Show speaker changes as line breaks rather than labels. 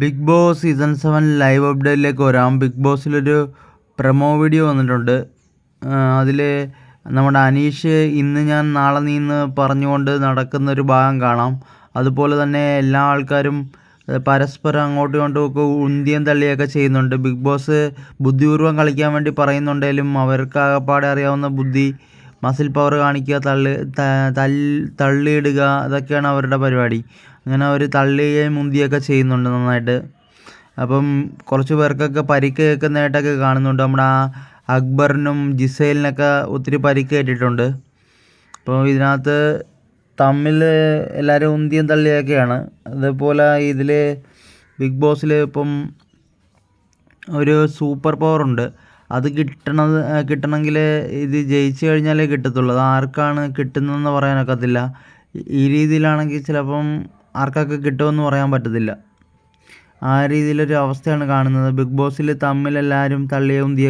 Big boss season seven live അപ്ഡേറ്റിലേക്ക് വരാം. Big ബോസിലൊരു promo video വന്നിട്ടുണ്ട്. അതിൽ നമ്മുടെ അനീഷ് ഇന്ന് ഞാൻ നാളെ നീ എന്ന് പറഞ്ഞുകൊണ്ട് നടക്കുന്ന ഒരു ഭാഗം കാണാം. അതുപോലെ തന്നെ എല്ലാ ആൾക്കാരും പരസ്പരം അങ്ങോട്ടും ഇങ്ങോട്ടും ഒക്കെ ഉന്തിയും തള്ളിയൊക്കെ ചെയ്യുന്നുണ്ട്. ബിഗ് ബോസ് ബുദ്ധിപൂർവം കളിക്കാൻ വേണ്ടി പറയുന്നുണ്ടെങ്കിലും അവർക്ക് ആകപ്പാടെ അറിയാവുന്ന ബുദ്ധി മസിൽ പവർ കാണിക്കുക തള്ളി തള്ളിയിടുക അതൊക്കെയാണ് അവരുടെ പരിപാടി. അങ്ങനെ അവർ തള്ളുകയും മുന്തിയൊക്കെ ചെയ്യുന്നുണ്ട് നന്നായിട്ട്. അപ്പം കുറച്ച് പേർക്കൊക്കെ പരിക്ക് കേൾക്കുന്നതായിട്ടൊക്കെ കാണുന്നുണ്ട്. നമ്മുടെ ആ അക്ബറിനും ജിസൈലിനൊക്കെ ഒത്തിരി പരിക്ക് കേട്ടിട്ടുണ്ട്. അപ്പോൾ ഇതിനകത്ത് തമ്മിൽ എല്ലാവരും ഉന്തിയും തള്ളിയൊക്കെയാണ്. അതുപോലെ ഇതിൽ ബിഗ് ബോസിൽ ഇപ്പം ഒരു സൂപ്പർ പവർ ഉണ്ട്. അത് കിട്ടണത് കിട്ടണമെങ്കിൽ ഇത് ജയിച്ചു കഴിഞ്ഞാലേ കിട്ടത്തുള്ളൂ. അത് ആർക്കാണ് കിട്ടുന്നതെന്ന് പറയാനൊക്കത്തില്ല. ഈ രീതിയിലാണെങ്കിൽ ചിലപ്പം ആർക്കൊക്കെ കിട്ടുമെന്ന് പറയാൻ പറ്റത്തില്ല. ആ രീതിയിലൊരു അവസ്ഥയാണ് കാണുന്നത്. ബിഗ് ബോസിൽ തമ്മിലെല്ലാവരും തള്ളിയും തള്ളിയ ഉന്തിയ